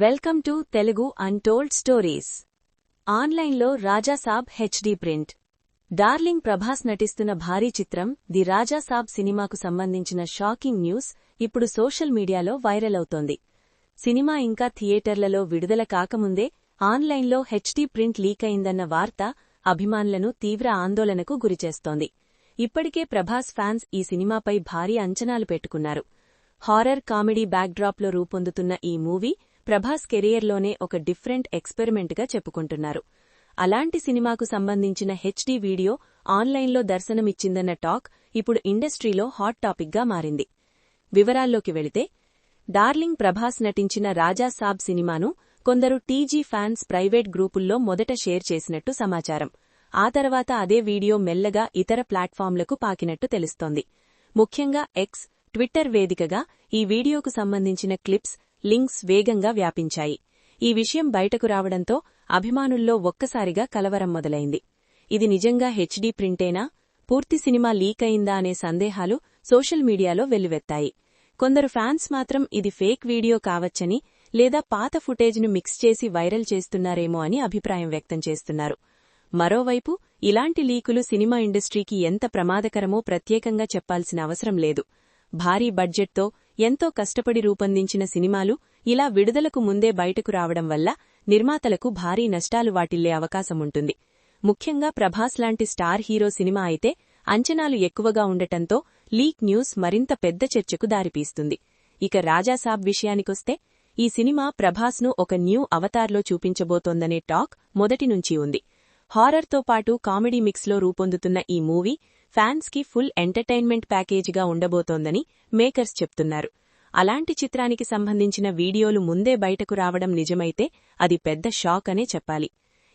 Welcome to Telugu untold stories ఆన్లైన్లో Rajasaab HD print. Darling Prabhas నటిస్తున్న భారీ చిత్రం ది రాజాసాబ్ సినిమాకు సంబంధించిన షాకింగ్ న్యూస్ ఇప్పుడు సోషల్ మీడియాలో వైరల్ అవుతోంది. సినిమా ఇంకా థియేటర్లలో విడుదల కాకముందే ఆన్లైన్లో హెచ్డీ ప్రింట్ లీక్ అయిందన్న వార్త అభిమానులను తీవ్ర ఆందోళనకు గురిచేస్తోంది. ఇప్పటికే ప్రభాస్ ఫ్యాన్స్ ఈ సినిమాపై భారీ అంచనాలు పెట్టుకున్నారు. హారర్ కామెడీ బ్యాక్డ్రాప్లో రూపొందుతున్న ఈ మూవీ ప్రభాస్ కెరియర్లోనే ఒక డిఫరెంట్ ఎక్స్పెరిమెంట్గా చెప్పుకుంటున్నారు. అలాంటి సినిమాకు సంబంధించిన హెచ్డీ వీడియో ఆన్లైన్లో దర్శనమిచ్చిందన్న టాక్ ఇప్పుడు ఇండస్ట్రీలో హాట్ టాపిక్గా మారింది. వివరాల్లోకి వెళితే డార్లింగ్ ప్రభాస్ నటించిన రాజా సాబ్ సినిమాను కొందరు టీజీ ఫ్యాన్స్ ప్రైవేట్ గ్రూపుల్లో మొదట షేర్ చేసినట్టు సమాచారం. ఆ తర్వాత అదే వీడియో మెల్లగా ఇతర ప్లాట్ఫామ్లకు పాకినట్టు తెలుస్తోంది. ముఖ్యంగా ఎక్స్ ట్విట్టర్ వేదికగా ఈ వీడియోకు సంబంధించిన క్లిప్స్ లింక్స్ వేగంగా వ్యాపించాయి. ఈ విషయం బయటకు రావడంతో అభిమానుల్లో ఒక్కసారిగా కలవరం మొదలైంది. ఇది నిజంగా హెచ్డీ ప్రింటేనా? పూర్తి సినిమా లీక్ అయిందా అనే సందేహాలు సోషల్ మీడియాలో వెల్లువెత్తాయి. కొందరు ఫ్యాన్స్ మాత్రం ఇది ఫేక్ వీడియో కావచ్చని లేదా పాత ఫుటేజ్ను మిక్స్ చేసి వైరల్ చేస్తున్నారేమో అని అభిప్రాయం వ్యక్తం చేస్తున్నారు. మరోవైపు ఇలాంటి లీకులు సినిమా ఇండస్ట్రీకి ఎంత ప్రమాదకరమో ప్రత్యేకంగా చెప్పాల్సిన అవసరం లేదు. భారీ బడ్జెట్తో ఎంతో కష్టపడి రూపొందించిన సినిమాలు ఇలా విడుదలకు ముందే బయటకు రావడం వల్ల నిర్మాతలకు భారీ నష్టాలు వాటిల్లే అవకాశముంటుంది. ముఖ్యంగా ప్రభాస్ లాంటి స్టార్ హీరో సినిమా అయితే అంచనాలు ఎక్కువగా ఉండటంతో లీక్ న్యూస్ మరింత పెద్ద చర్చకు దారితీస్తుంది. ఇక రాజాసాబ్ విషయానికొస్తే ఈ సినిమా ప్రభాస్ను ఒక న్యూ అవతార్లో చూపించబోతోందనే టాక్ మొదటి నుంచి ఉంది. హారర్తో పాటు కామెడీ మిక్స్లో రూపొందుతున్న ఈ మూవీ ఫ్యాన్స్కి ఫుల్ ఎంటర్టైన్మెంట్ ప్యాకేజీగా ఉండబోతోందని మేకర్స్ చెప్తున్నారు. అలాంటి చిత్రానికి సంబంధించిన వీడియోలు ముందే బయటకు రావడం నిజమైతే అది పెద్ద షాక్ అనే చెప్పాలి.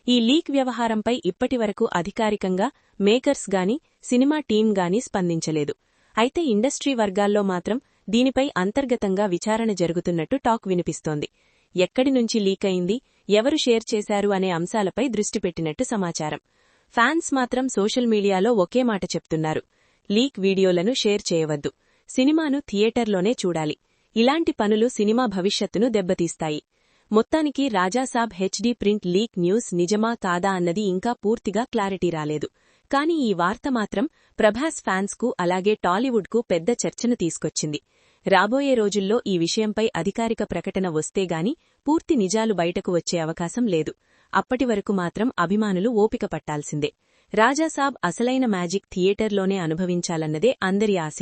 ఈ లీక్ వ్యవహారంపై ఇప్పటివరకు అధికారికంగా మేకర్స్ గాని సినిమా టీం గాని స్పందించలేదు. అయితే ఇండస్ట్రీ వర్గాల్లో మాత్రం దీనిపై అంతర్గతంగా విచారణ జరుగుతున్నట్టు టాక్ వినిపిస్తోంది. ఎక్కడి నుంచి లీక్ అయింది ఎవరు షేర్ చేశారు అనే అంశాలపై దృష్టి పెట్టినట్టు సమాచారం. ఫ్యాన్స్ మాత్రం సోషల్ మీడియాలో ఒకే మాట చెప్తున్నారు. లీక్ వీడియోలను షేర్ చేయవద్దు. సినిమాను థియేటర్లోనే చూడాలి. ఇలాంటి పనులు సినిమా భవిష్యత్తును దెబ్బతీస్తాయి. మొత్తానికి Rajasaab HD print leak news నిజమా కాదా అన్నది ఇంకా పూర్తిగా క్లారిటీ రాలేదు. కానీ ఈ వార్త మాత్రం ప్రభాస్ ఫ్యాన్స్కు అలాగే టాలీవుడ్కు పెద్ద చర్చను తీసుకొచ్చింది. రాబోయే రోజుల్లో ఈ విషయంపై అధికారిక ప్రకటన వస్తేగాని పూర్తి నిజాలు బయటకు వచ్చే అవకాశం లేదు. అప్పటి వరకు మాత్రం అభిమానులు ఓపిక పట్టాల్సిందే. రాజాసాబ్ అసలైన మ్యాజిక్ థియేటర్లోనే అనుభవించాలన్నదే అందరి ఆశ.